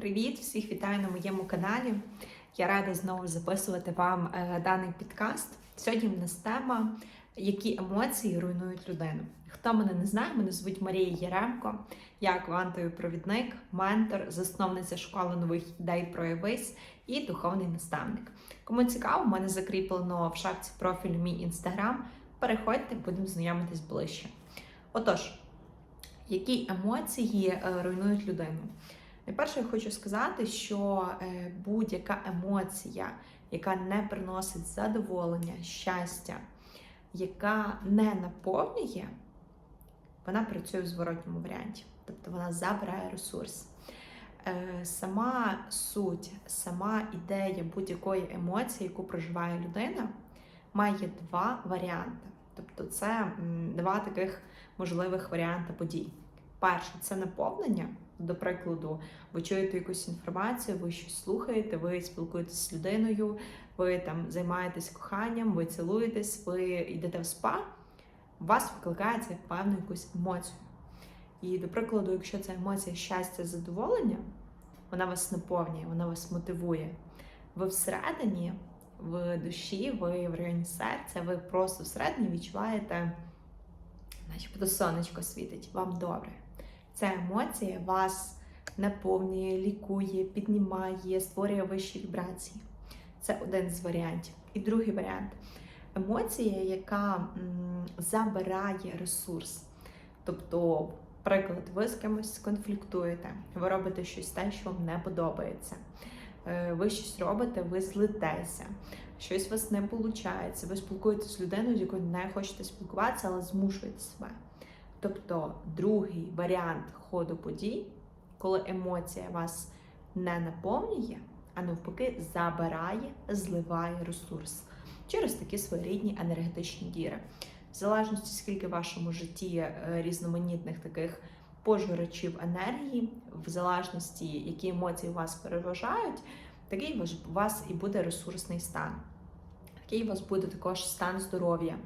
Привіт! Всіх вітаю на моєму каналі. Я рада знову записувати вам е, даний підкаст. Сьогодні в нас тема, які емоції руйнують людину. Хто мене не знає, мене звуть Марія Яремко. Я квантовий провідник, ментор, засновниця школи нових ідей проявись і духовний наставник. Кому цікаво, в мене закріплено в шапці профілю мій інстаграм. Переходьте, будемо знайомитись ближче. Отож, які емоції е, руйнують людину? Найперше, я хочу сказати, що е, будь-яка емоція, яка не приносить задоволення, щастя, яка не наповнює, вона працює в зворотньому варіанті. Тобто вона забирає ресурс. Е, Сама суть, сама ідея будь-якої емоції, яку проживає людина, має два варіанти. Тобто, це два таких можливих варіанти подій. Перше це наповнення. До прикладу, ви чуєте якусь інформацію, ви щось слухаєте, ви спілкуєтесь з людиною, ви там займаєтесь коханням, ви цілуєтесь, ви йдете в спа, у вас викликається певну якусь емоцію. І, до прикладу, якщо це емоція щастя, задоволення, вона вас наповнює, вона вас мотивує. Ви всередині, в душі, ви в районі серця, ви просто всередині відчуваєте, начебто сонечко світить, вам добре. Ця емоція вас наповнює, лікує, піднімає, створює вищі вібрації. Це один з варіантів. І другий варіант емоція, яка забирає ресурс. Тобто, приклад, ви з кимось конфліктуєте, ви робите щось те, що вам не подобається. Е, Ви щось робите, ви злитеся, щось у вас не виходить. Ви спілкуєтеся з людиною, з якою не хочете спілкуватися, але змушуєте себе. Тобто другий варіант ходу подій, коли емоція вас не наповнює, а навпаки забирає, зливає ресурс через такі своєрідні енергетичні діри. В залежності, скільки в вашому житті е, різноманітних таких пожирачів енергії, в залежності, які емоції у вас переважають, такий у вас і буде ресурсний стан. Такий у вас буде також стан здоров'я,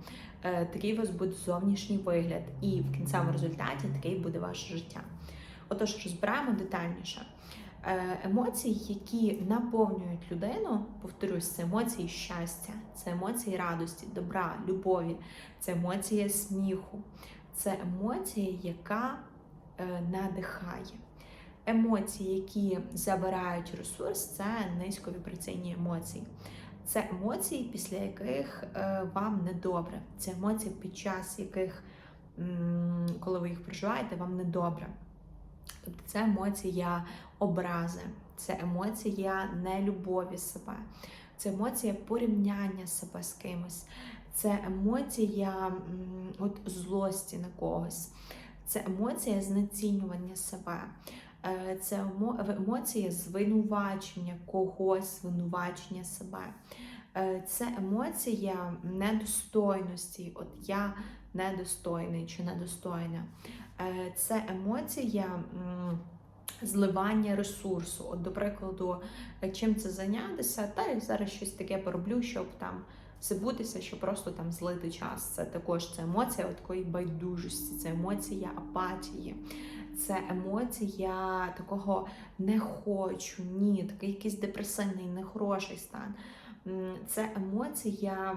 е, такий у вас буде зовнішній вигляд, і в кінцевому результаті такий буде ваше життя. Отож, розбираємо детальніше. Е, Емоції, які наповнюють людину, повторюсь, це емоції щастя, це емоції радості, добра, любові, це емоція сміху, це емоція, яка е, надихає. Емоції, які забирають ресурс, це низьковібраційні емоції. Це емоції, після яких е, вам недобре. Це емоції, під час яких, коли ви їх проживаєте, вам недобре. Тобто це емоція образи, це емоція нелюбові себе, це емоція порівняння себе з кимось, це емоція от, злості на когось, це емоція знецінювання себе. Е, Це емоція звинувачення когось, звинувачення себе. Е, Це емоція недостойності. От я недостойний чи недостойна. Е, Це емоція зливання ресурсу. От, до прикладу, чим це зайнятися, та я зараз щось таке пороблю, щоб там забутися, щоб просто там злити час. Це також це емоція такої байдужості, це емоція апатії. Це емоція такого не хочу, ні, такий якийсь депресивний, нехороший стан. Це емоція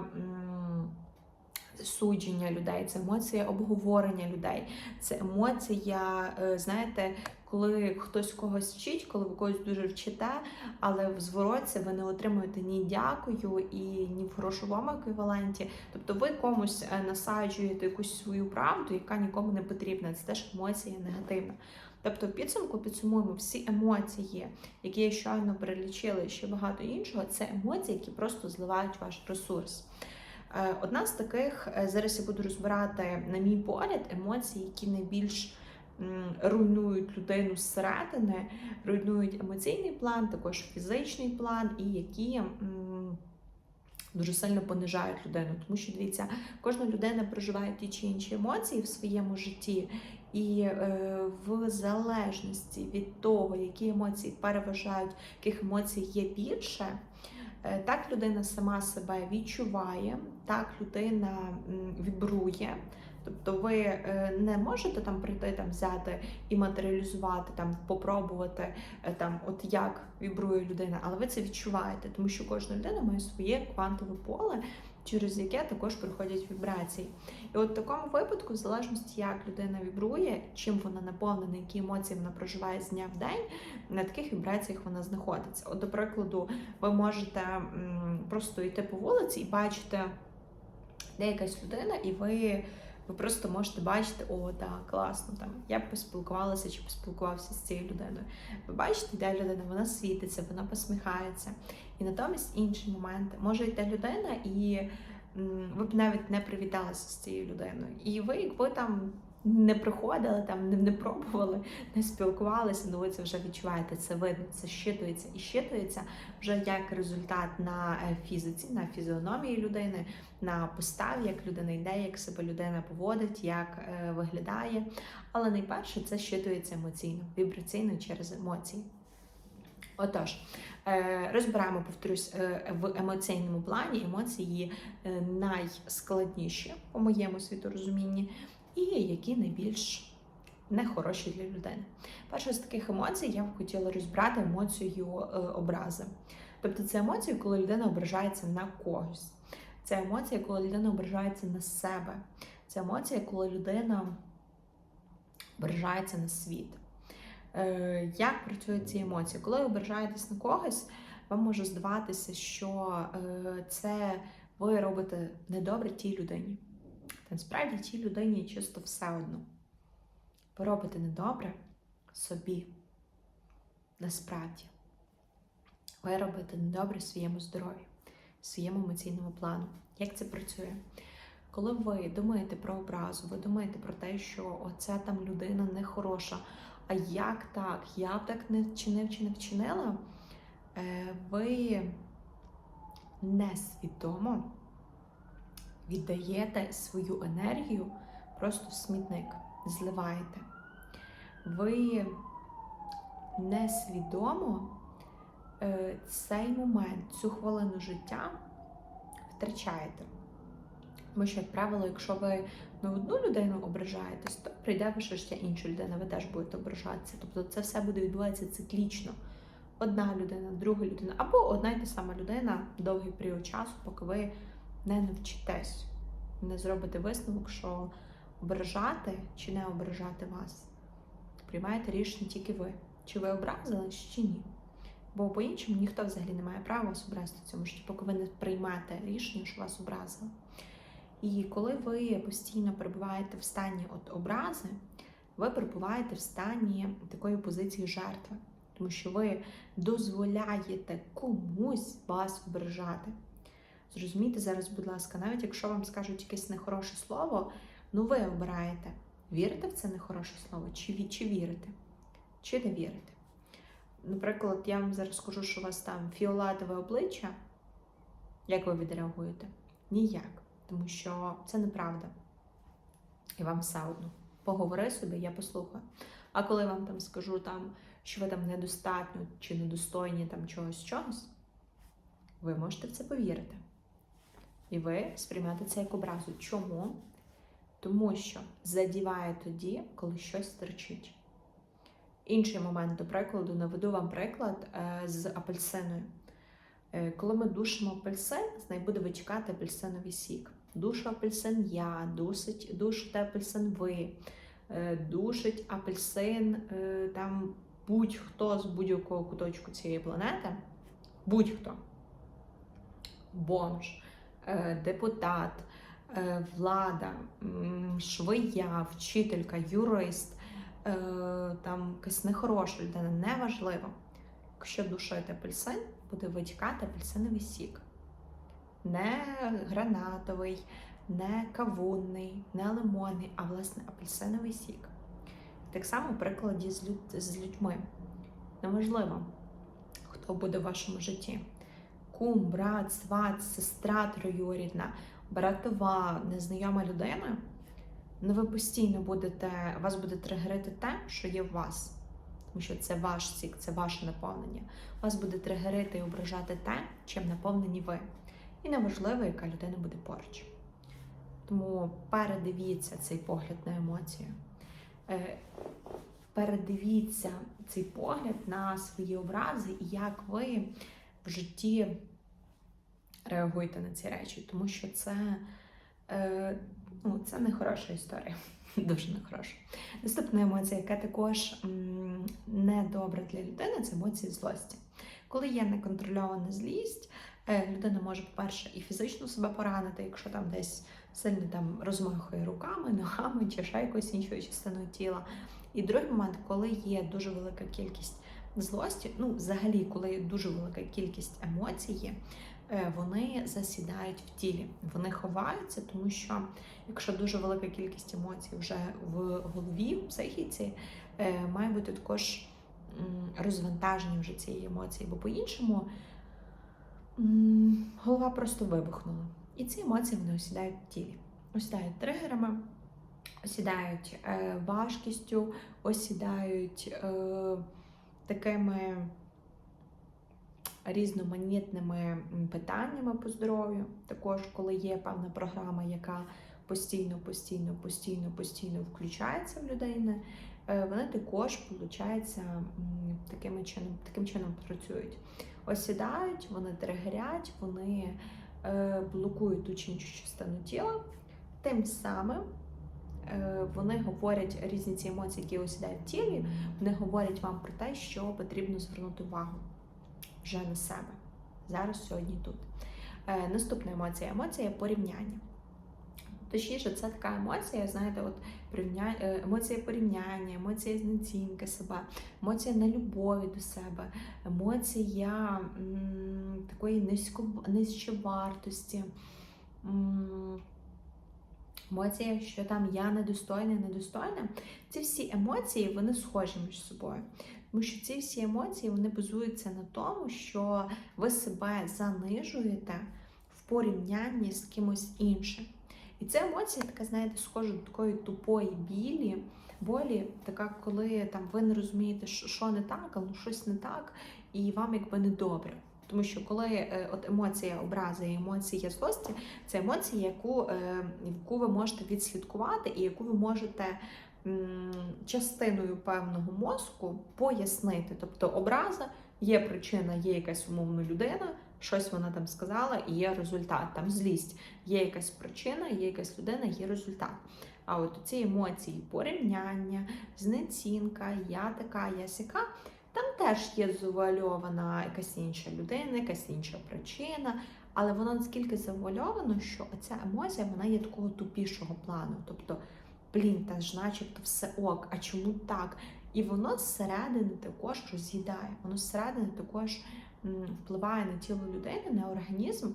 судження людей, це емоція обговорення людей, це емоція, е, знаєте, коли хтось когось вчить, коли ви когось дуже вчите, але в звороті ви не отримуєте ні дякую і ні в грошовому еквіваленті. Тобто ви комусь е, насаджуєте якусь свою правду, яка нікому не потрібна. Це теж емоція негативна. Тобто, в підсумку підсумуємо всі емоції, які я щойно перелічила, і ще багато іншого, це емоції, які просто зливають ваш ресурс. Е, Одна з таких е, зараз я буду розбирати, на мій погляд, емоції, які найбільш руйнують людину зсередини, руйнують емоційний план, також фізичний план, і які дуже сильно понижають людину. Тому що дивіться, кожна людина проживає ті чи інші емоції в своєму житті, і е, в залежності від того, які емоції переважають, яких емоцій є більше. Е, Так людина сама себе відчуває, так людина вібрує, Тобто ви е, не можете там прийти, там взяти і матеріалізувати, там попробувати е, там, от як вібрує людина, але ви це відчуваєте, тому що кожна людина має своє квантове поле, через яке також приходять вібрації. І от в такому випадку, в залежності, як людина вібрує, чим вона наповнена, які емоції вона проживає з дня в день, на таких вібраціях вона знаходиться. От, до прикладу, ви можете просто йти по вулиці і бачите, де якась людина, і ви. Ви просто можете бачити, о, так, класно, там я б поспілкувалася чи поспілкувався з цією людиною. Ви бачите, де людина, вона світиться, вона посміхається. І натомість інші моменти. Може йти людина, і ви б навіть не привіталися з цією людиною. І ви, якби там не приходили, там не, не пробували, не спілкувалися, ну ви це вже відчуваєте, це видно, це щитується і щитується вже як результат на е, фізиці, на фізіономії людини, на поставі, як людина йде, як себе людина поводить, як е, виглядає. Але найперше це щитується емоційно, вібраційно через емоції. Отож, е, розбираємо, повторюсь, е, в емоційному плані емоції найскладніші по моєму світорозумінні, і які найбільш нехороші для людини. Перша з таких емоцій я б хотіла розбирати емоцію е, образи. Тобто це емоція, коли людина ображається на когось. Це емоція, коли людина ображається на себе. Це емоція, коли людина ображається на світ. Е, Як працюють ці емоції? Коли ви ображаєтесь на когось, вам може здаватися, що е, це ви робите недобре тій людині. Та насправді тій людині чисто все одно. Ви робите недобре собі. Насправді. Ви робите недобре своєму здоров'ю, своєму емоційному плану. Як це працює? Коли ви думаєте про образу, ви думаєте про те, що оця там людина нехороша, а як так? Я б так не вчинив чи не вчинила, е, ви несвідомо віддаєте свою енергію просто в смітник, зливаєте. Ви несвідомо е, цей момент, цю хвилину життя втрачаєте. Тому що, як правило, якщо ви на одну людину ображаєтесь, то прийде ваше життя інша людина, ви теж будете ображатися. Тобто це все буде відбуватися циклічно. Одна людина, друга людина, або одна й та сама людина довгий період часу, поки ви не навчитесь, не зробите висновок, що ображати чи не ображати вас. Приймаєте рішення тільки ви. Чи ви образились, чи ні. Бо по-іншому ніхто взагалі не має права вас образити цьому житті, поки ви не приймете рішення, що вас образили. І коли ви постійно перебуваєте в стані от образи, ви перебуваєте в стані такої позиції жертви, тому що ви дозволяєте комусь вас ображати. Зрозумійте зараз, будь ласка, навіть якщо вам скажуть якесь нехороше слово, ну ви обираєте, вірите в це нехороше слово, чи, чи вірите, чи не вірите. Наприклад, я вам зараз скажу, що у вас там фіолетове обличчя, як ви відреагуєте? Ніяк тому що це неправда. І вам все одно. Поговори собі, я послухаю. А коли вам там скажу, там, що ви там недостатньо чи недостойні там чогось чогось, ви можете в це повірити. І ви сприймете це як образу. Чому? Тому що задіває тоді, коли щось стерчить. Інший момент, до прикладу, наведу вам приклад е, з апельсиною. Е, Коли ми душимо апельсин, з неї буде витікати апельсиновий сік. Душу апельсин я, дусить, душите апельсин ви, е, душить апельсин там будь-хто з будь-якого куточку цієї планети, будь-хто. Бомж, депутат, е, влада, швия, вчителька, юрист, е, там якась нехороша людина, неважливо. Якщо душити апельсин, буде витікати апельсиновий сік. Не гранатовий, не кавунний, не лимонний, а власне апельсиновий сік. Так само в прикладі з людьми. Неважливо, хто буде в вашому житті. Кум, брат, сват, сестра троюрідна, братова, незнайома людина. Ну ви постійно будете, вас буде тригерити те, що є в вас тому що це ваш сік, це ваше наповнення. Вас буде тригерити і ображати те, чим наповнені ви. І неважливо, яка людина буде поруч. Тому передивіться цей погляд на емоцію. Е, Передивіться цей погляд на свої образи і як ви в житті реагуєте на ці речі, тому що це, е, ну, це не хороша історія. Дуже не хороша. Наступна емоція, яка також недобра для людини, це емоції злості. Коли є неконтрольована злість, е, людина може, по-перше, і фізично себе поранити, якщо там десь сильно там розмахує руками, ногами чи ще якоюсь іншою частиною тіла. І другий момент, коли є дуже велика кількість злості, ну взагалі, коли є дуже велика кількість емоцій, вони засідають в тілі, вони ховаються, тому що якщо дуже велика кількість емоцій вже в голові, в психіці, е, має бути також розвантаження вже цієї емоції, бо по-іншому голова просто вибухнула. І ці емоції вони осідають в тілі, осідають тригерами, осідають е, важкістю, осідають е, такими різноманітними питаннями по здоров'ю. Також, коли є певна програма, яка постійно, постійно, постійно, постійно включається в людини, е, вони також, виходить, таким чином, таким чином працюють. Осідають, вони тригерять, вони е, блокують ту чи іншу частину тіла. Тим самим е, вони говорять різні ці емоції, які осідають в тілі, вони говорять вам про те, що потрібно звернути увагу вже на себе. Зараз, сьогодні, тут. Е, наступна емоція емоція порівняння. Точніше, це така емоція, знаєте, от порівня... е, емоція порівняння, емоція знецінки себе, емоція нелюбові до себе, емоція м, такої низько... нижчовартості, м, емоція, що там я недостойна, недостойна. Ці всі емоції вони схожі між собою. Тому що ці всі емоції вони базуються на тому, що ви себе занижуєте в порівнянні з кимось іншим. І ця емоція така, знаєте, схожа до такої тупої білі, болі, така, коли там ви не розумієте, що не так, але щось не так, і вам якби не добре. Тому що коли е, от емоція образи і емоція злості, це емоція, яку, е, яку ви можете відслідкувати, і яку ви можете частиною певного мозку пояснити. Тобто образа є причина, є якась умовна людина, щось вона там сказала, і є результат. Там злість, є якась причина, є якась людина, є результат. А от ці емоції порівняння, знецінка, я така, я сяка, там теж є завуальована якась інша людина, якась інша причина. Але воно наскільки завуальовано, що ця емоція вона є такого тупішого плану. Тобто, блін, та ж начебто все ок, а чому так? І воно зсередини також роз'їдає, воно зсередини також впливає на тіло людини, на організм.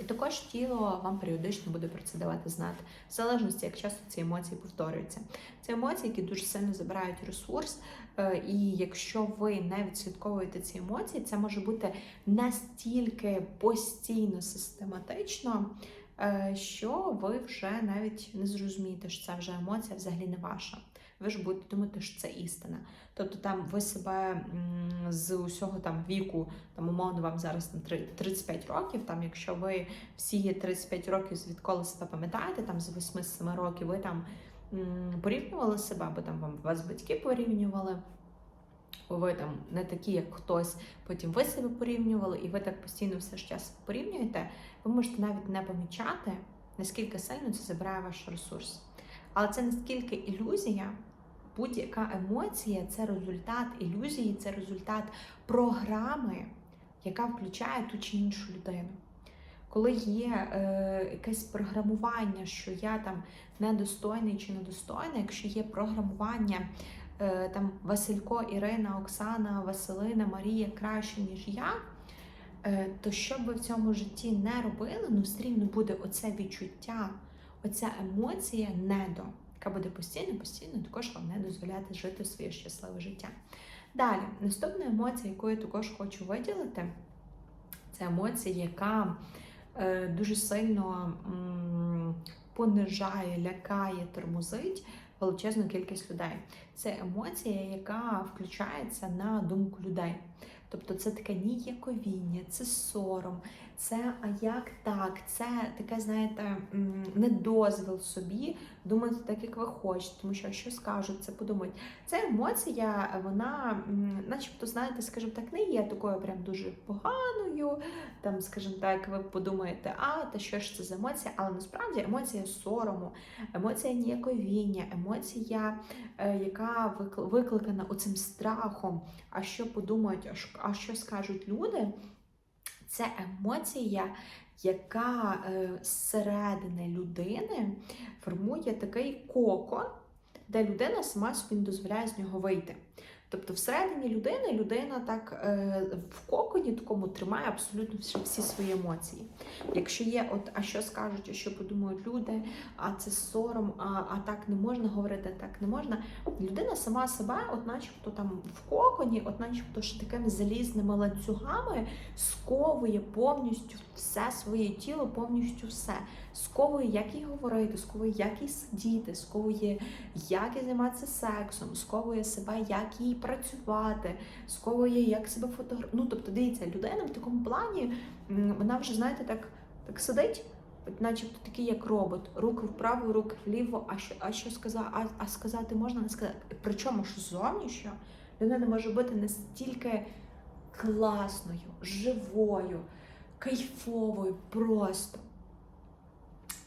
І також тіло вам періодично буде про це давати знати, в залежності, як часто ці емоції повторюються. Це емоції, які дуже сильно забирають ресурс, е, і якщо ви не відслідковуєте ці емоції, це може бути настільки постійно систематично, що ви вже навіть не зрозумієте, що це вже емоція взагалі не ваша. Ви ж будете думати, що це істина. Тобто там ви себе з усього там віку, там умовно вам зараз три- 35 років. Там, якщо ви всі 35 років звідколи себе пам'ятаєте, там з 8-7 років ви там порівнювали себе, бо там вам вас батьки порівнювали. Бо Ви там не такі, як хтось, потім ви себе порівнювали, і ви так постійно все ж час порівнюєте, ви можете навіть не помічати, наскільки сильно це забирає ваш ресурс. Але це наскільки ілюзія, будь-яка емоція це результат ілюзії, це результат програми, яка включає ту чи іншу людину. Коли є е, якесь програмування, що я там недостойний чи недостойна, якщо є програмування там Василько, Ірина, Оксана, Василина, Марія краще, ніж я, е, то що б ви в цьому житті не робили, ну все рівно буде оце відчуття, оця емоція недо, яка буде постійно, постійно також вам не дозволяти жити своє щасливе життя. Далі, наступна емоція, яку я також хочу виділити, це емоція, яка е, дуже сильно м, понижає, лякає, тормозить величезну кількість людей. Це емоція, яка включається на думку людей. Тобто це таке ніяковіння, це сором, це а як так, це таке, знаєте, недозвіл собі думати так, як ви хочете, тому що що скажуть, це подумають. Ця емоція, вона, начебто, знаєте, скажімо так, не є такою прям дуже поганою. Там, скажімо так, ви подумаєте, а та що ж це за емоція? Але насправді емоція сорому, емоція ніяковіння, емоція, яка викликана оцим страхом. А що подумають, а що- скажуть люди? Це емоція, яка е, зсередини людини формує такий кокон, де людина сама собі не дозволяє з нього вийти. Тобто, всередині людини людина так е, в коконі такому тримає абсолютно всі, свої емоції. Якщо є, от а що скажуть, а що подумають люди, а це сором, а, а так не можна говорити, так не можна. Людина сама себе, от начебто там в коконі, от начебто ж такими залізними ланцюгами сковує повністю все своє тіло, повністю все. Сковує, як їй говорити, сковує, як їй сидіти, сковує, як їй займатися сексом, сковує себе, як їй працювати, сковує, як себе фотографувати. Ну, тобто, дивіться, людина в такому плані, вона вже, знаєте, так, так сидить, начебто такий, як робот, руки вправо, руки вліво, а що, а що сказати, а, а сказати можна, не сказати. Причому ж зовнішньо людина може бути настільки класною, живою, кайфовою просто.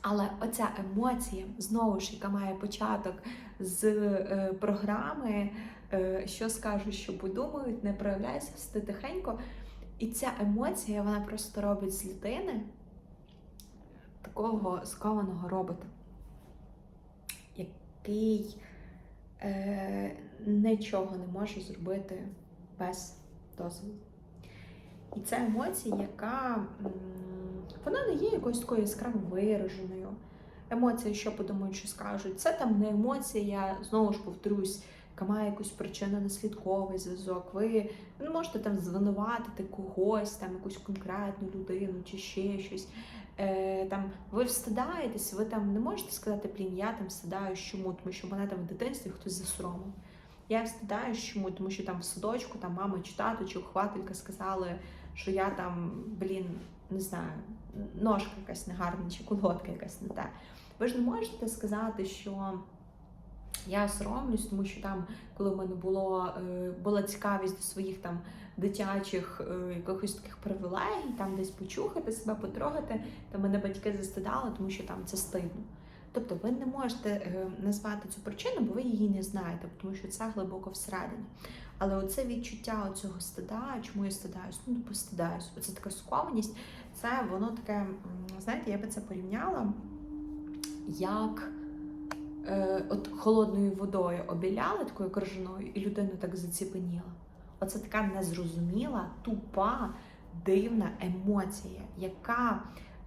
Але оця емоція, знову ж, яка має початок з е, програми, е, що скажуть, що подумають, не проявляється все тихенько. І ця емоція, вона просто робить з людини такого скованого робота, який е, нічого не може зробити без дозволу. І це емоція, яка м, вона не є якоюсь такою яскраво вираженою. Емоція, що подумають, що скажуть. Це там не емоція, я знову ж повторюсь, яка має якусь причинно-наслідковий зв'язок. Ви не можете там звинуватити когось, там якусь конкретну людину чи ще щось. Е, там, ви встидаєтесь, ви там не можете сказати, блін, я там встидаюсь чому, тому що мене там в дитинстві хтось засоромив. Я встидаюсь чому, тому що там в садочку там мама чи тато, чи вихователька сказали, що я там, блін, не знаю, ножка якась негарна, чи колодка якась не та. Ви ж не можете сказати, що я соромлюсь, тому що там, коли в мене було, е, була цікавість до своїх там дитячих е, якихось таких привілегій, там десь почухати себе, потрогати, то мене батьки застидали, тому що там це стидно. Тобто ви не можете е, назвати цю причину, бо ви її не знаєте, тому що це глибоко всередині. Але оце відчуття цього стида, чому я стидаюсь? Ну, постидаюсь. Оце така скованість, це воно таке, знаєте, я би це порівняла як е, от холодною водою обіляли такою крижаною, і людина так заціпеніла. Оце така незрозуміла, тупа, дивна емоція, яка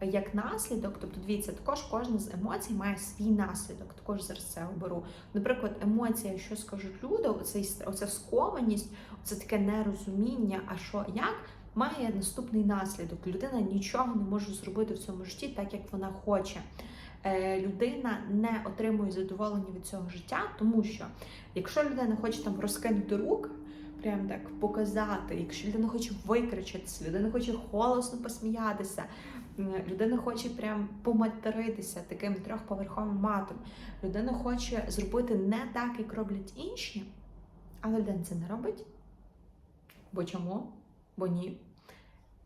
як наслідок, тобто дивіться, також кожна з емоцій має свій наслідок. Також зараз це оберу. Наприклад, емоція, що скажуть люди, оцей, оця скованість, це таке нерозуміння, а що як, має наступний наслідок. Людина нічого не може зробити в цьому житті так, як вона хоче. Е, Людина не отримує задоволення від цього життя, тому що якщо людина хоче там розкинути руки, прям так показати, якщо людина хоче викричатися, людина хоче голосно посміятися, людина хоче прям поматеритися таким трьохповерховим матом, людина хоче зробити не так, як роблять інші, але людина це не робить. Бо чому? Бо ні.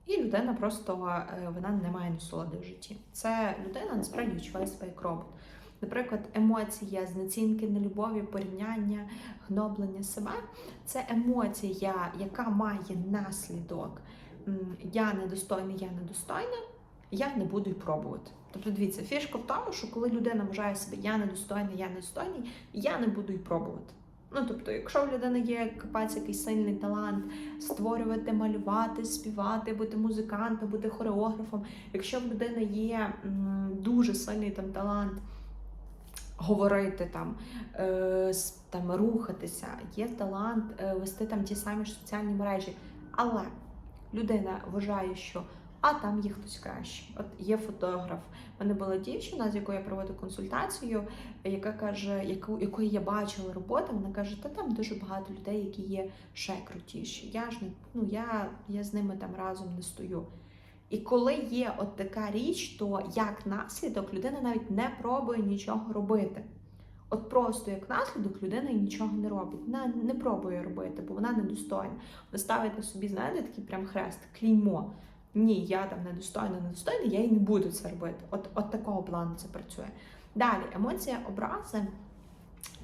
І людина просто е, вона не має насолоди в житті. Це людина насправді відчуває себе як робот. Наприклад, емоція знецінки, нелюбові, порівняння, гноблення себе це емоція, яка має наслідок. Я недостойний, я недостойна, я не буду й пробувати. Тобто, дивіться, фішка в тому, що коли людина вважає себе я недостойний, я недостойний, я не буду й пробувати. Ну, тобто, якщо в людини є капець якийсь сильний талант створювати, малювати, співати, бути музикантом, бути хореографом, якщо в людини є м, дуже сильний там талант говорити там, е, там рухатися, є талант е, вести там ті самі ж соціальні мережі, але людина вважає, що а там є хтось кращий. От є фотограф. У мене була дівчина, з якою я проводу консультацію, яка каже, яку якої я бачила роботу. Вона каже, та там дуже багато людей, які є ще крутіші. Я ж не ну я, я з ними там разом не стою. І коли є от така річ, то як наслідок людина навіть не пробує нічого робити. От просто як наслідок людина нічого не робить. Вона не пробує робити, бо вона недостойна. Вона ставить на собі, знаєте, такий прям хрест, клеймо. Ні, я там недостойна, недостойна, я і не буду це робити. От, от такого плану це працює. Далі, емоція образи.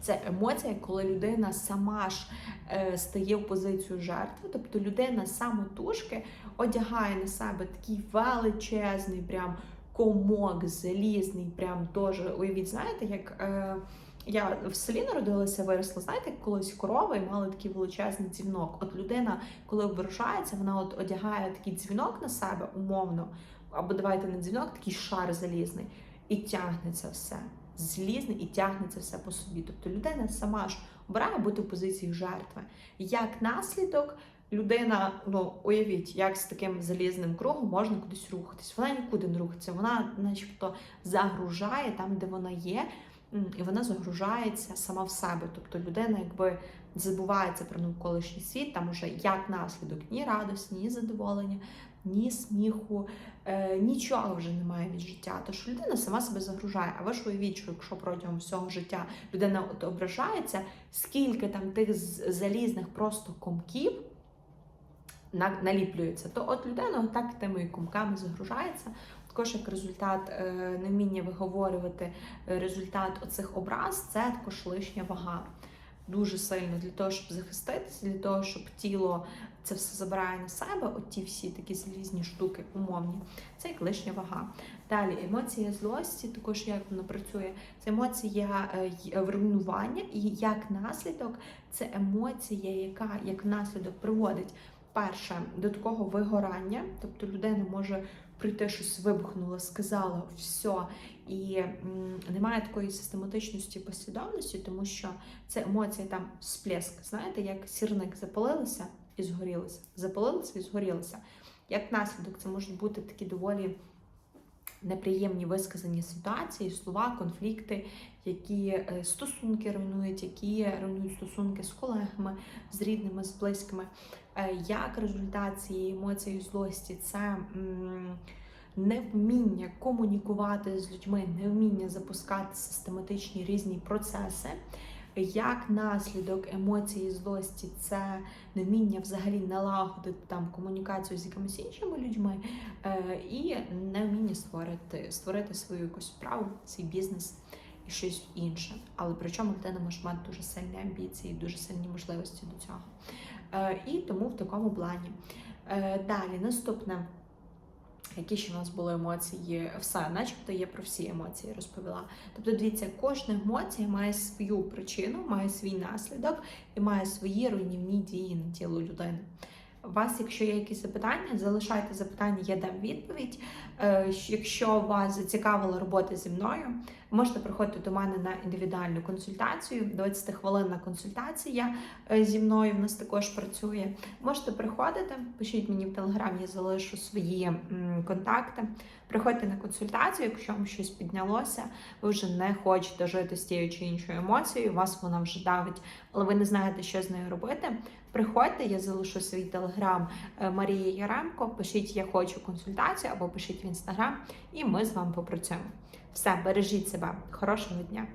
Це емоція, коли людина сама ж е, стає в позицію жертви, тобто людина самотужки одягає на себе такий величезний, прям комок, залізний, прям теж уявіть, знаєте, як е, я в селі народилася, виросла, знаєте, колись корова і мали такий величезний дзвінок. От людина, коли обрушається, вона от одягає такий дзвінок на себе умовно, або давайте не дзвінок, такий шар залізний, і тягне це все. Злізне і тягне це все по собі. Тобто людина сама ж обирає бути в позиції жертви. Як наслідок, людина, ну уявіть, як з таким залізним кругом можна кудись рухатись. Вона нікуди не рухається, вона, начебто, загружає там, де вона є, і вона загружається сама в себе. Тобто людина, якби забувається про навколишній світ, там уже як наслідок ні радості, ні задоволення, ні сміху, е, нічого вже немає від життя. Тож людина сама себе загружає. А ви ж уявіть, що якщо протягом всього життя людина от ображається, скільки там тих залізних просто комків наліплюється, то от людина так тими комками загружається. Також як результат е, невміння виговорювати е, результат оцих образ, це також лишня вага. Дуже сильно для того, щоб захиститися, для того, щоб тіло це все забирає на себе, оті всі такі залізні штуки умовні. Це як лишня вага. Далі емоція злості, також як воно працює. Це емоція е, руйнування, і як наслідок, це емоція, яка як наслідок приводить перше до такого вигорання, тобто людина може прийти щось вибухнуло, сказала все, і м, немає такої систематичності послідовності, тому що це емоція там сплеск. Знаєте, як сірник запалилися і згорілися, запалилися і згорілися. Як наслідок, це можуть бути такі доволі неприємні висказані ситуації, слова, конфлікти, які е, стосунки руйнують, які руйнують стосунки з колегами, з рідними, з близькими. Е, Як результат цієї емоції злості, це невміння комунікувати з людьми, невміння запускати систематичні різні процеси. Як наслідок емоції злості, це невміння взагалі налагодити там комунікацію з якимись іншими людьми, е, і невміння створити, створити свою якусь справу, свій бізнес і щось інше. Але при чому людина може мати дуже сильні амбіції, дуже сильні можливості до цього. Е, І тому в такому плані. Е, Далі, наступне. Які ще у нас були емоції, все, начебто я про всі емоції розповіла. Тобто, дивіться, кожна емоція має свою причину, має свій наслідок і має свої руйнівні дії на тіло людини. У вас, якщо є якісь запитання, залишайте запитання, я дам відповідь. Е, Якщо вас зацікавила робота зі мною, можете приходити до мене на індивідуальну консультацію. 20 хвилинна консультація е, зі мною в нас також працює. Можете приходити, пишіть мені в телеграм, я залишу свої контакти. Приходьте на консультацію, якщо вам щось піднялося, ви вже не хочете жити з тією чи іншою емоцією, вас вона вже давить, але ви не знаєте, що з нею робити. Приходьте, я залишу свій телеграм Марії Марія Яремко. Пишіть Я хочу консультацію або пишіть в інстаграм, і ми з вами попрацюємо. Все, бережіть себе. Хорошого дня!